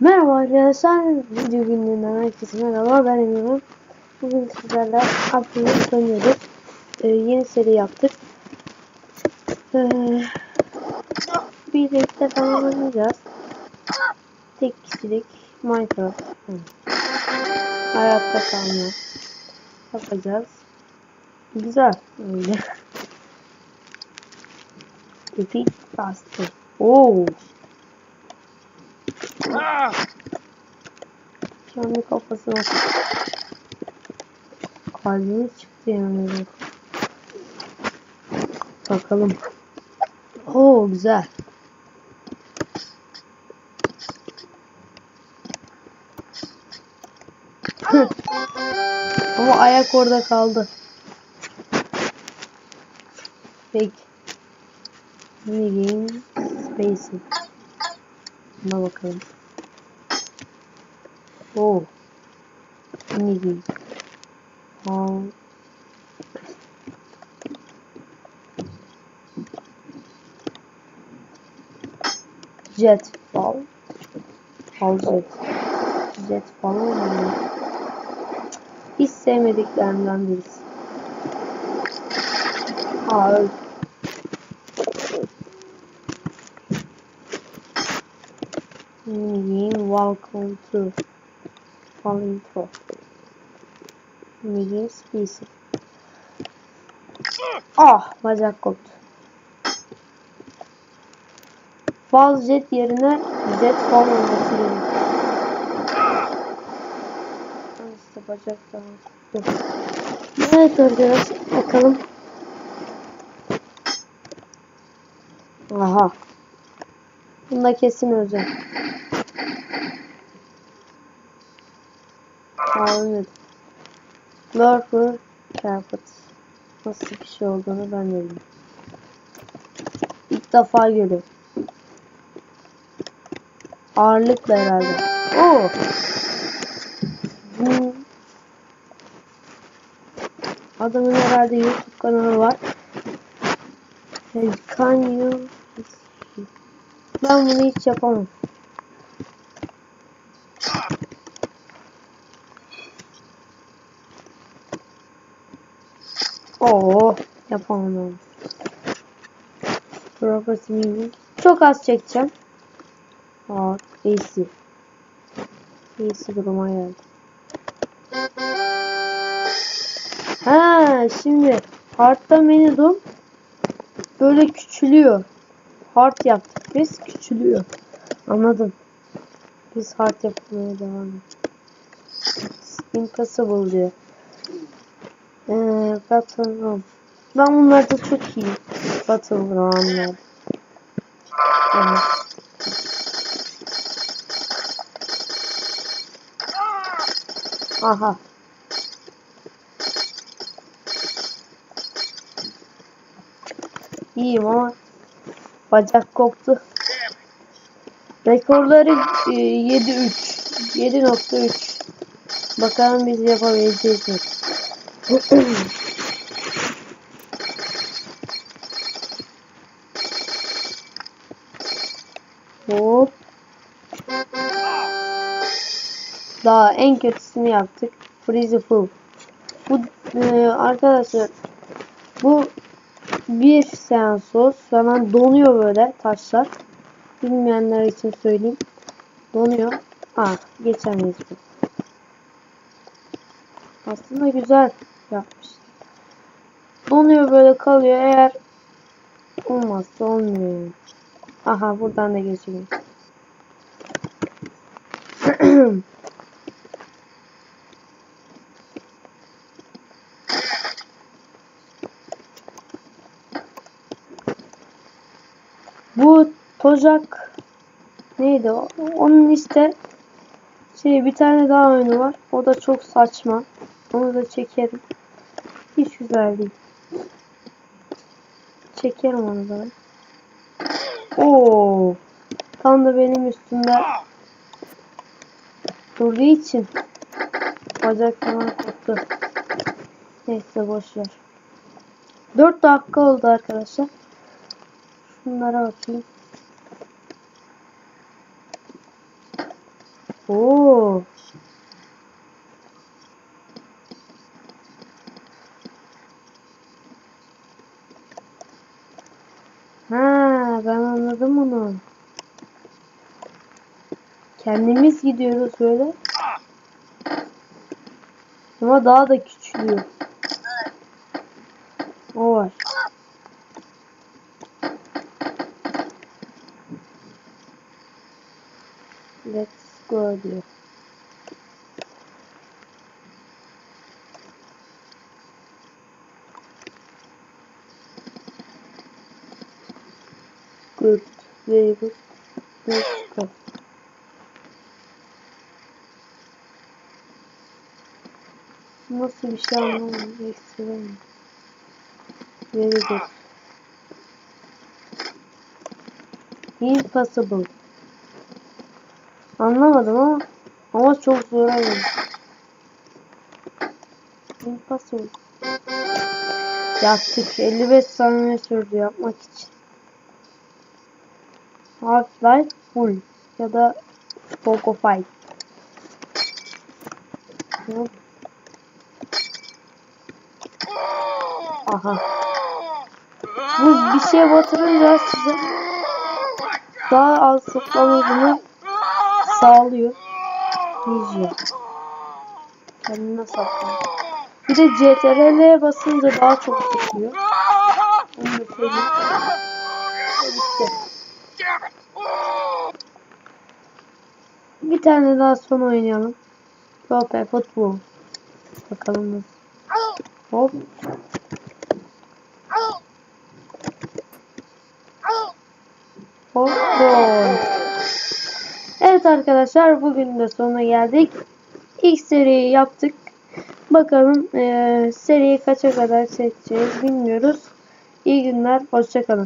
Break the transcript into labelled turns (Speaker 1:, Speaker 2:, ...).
Speaker 1: Merhaba arkadaşlar, video günlüğünden herkese merhaba, ben Emirhan. Bugün sizlerle aklımızı oynuyoruz. Ee, yeni seri yaptık. Ee, bir de ilk defa oynayacağız. Tek kişilik Minecraft. Hı. Hayatta kalma. Yapacağız. Güzel. Öyle. Epic bastı. Oo. Kendi kafasına kalbimiz çıktı yani. Bakalım. Oo güzel. Ama ayak orada kaldı. Peki. Mini game spacing. Buna bakalım. Oo. Mini game. How Jet ball. Ball jet. Jet falan mı? Hiç sevmediklerimden birisi. Aa öldü. Welcome to falling through. Minigame species. Ah bacak koptu. Bal jet yerine jet bal olması gerekiyor. İşte bacak da koptu. Evet arkadaşlar bakalım. Aha. Bunda kesin özel. Anladım. Lurker Carpet. Nasıl bir şey olduğunu ben de bilmiyorum. İlk defa görüyorum. Ağırlıkla herhalde. Oo. Bu adamın herhalde YouTube kanalı var. Can you ben bunu hiç yapamam. Oo, yapamam ben. Progress minimum. Çok az çekeceğim. Aa, AC. AC duruma geldi. Ha, şimdi Hard'da menüdüm böyle küçülüyor. Hard yaptık biz küçülüyor. Anladım. Biz hard yapmaya devam ediyoruz. Impossible diyor. Ee, Battle Room. Ben bunlarda çok iyi. Battle. Aha. İyiyim ama bacak koptu. Rekorları e, 7.3 7.3 Bakalım biz yapabileceğiz mi? Hop. Daha en kötüsünü yaptık. Freeze full. Bu e, arkadaşlar bu bir seans. Hemen donuyor böyle taşlar. Bilmeyenler için söyleyeyim. Donuyor. Ha geçemeyiz bu. Aslında güzel yapmış. Donuyor böyle kalıyor. Eğer olmazsa olmuyor. Aha buradan da geçelim. Bu Tozak neydi o? Onun işte şey bir tane daha oyunu var. O da çok saçma. Onu da çekerim. Hiç güzel değil. Çekerim onu da. Oo. Tam da benim üstümde durduğu için bacak falan koptu. Neyse boşver. 4 dakika oldu arkadaşlar. Şunlara bakayım. Oo. Ben anladım onu. Kendimiz gidiyoruz böyle. Ama daha da küçülüyor. O var. Let's go diyor. Good. Very good. Let's go. Nasıl bir şey anlamadım. Ekstra? Very good. Impossible. Anlamadım ama ama çok zor oldu. Impossible. Yaptık. 55 saniye sürdü yapmak için. Half-Life Full ya da Poco Fight. Aha. Bu bir şeye batırınca size daha az zıplamanızı sağlıyor. Ninja. Kendine saklan. Bir de CTRL'ye basınca daha çok zıplıyor. Onu da söyleyeyim. Bitti. Bir tane daha son oynayalım. Rope futbol. Bakalım nasıl. Hop. Hop. Evet arkadaşlar bugün de sonuna geldik. İlk seriyi yaptık. Bakalım eee seriyi kaça kadar çekeceğiz bilmiyoruz. İyi günler. Hoşçakalın.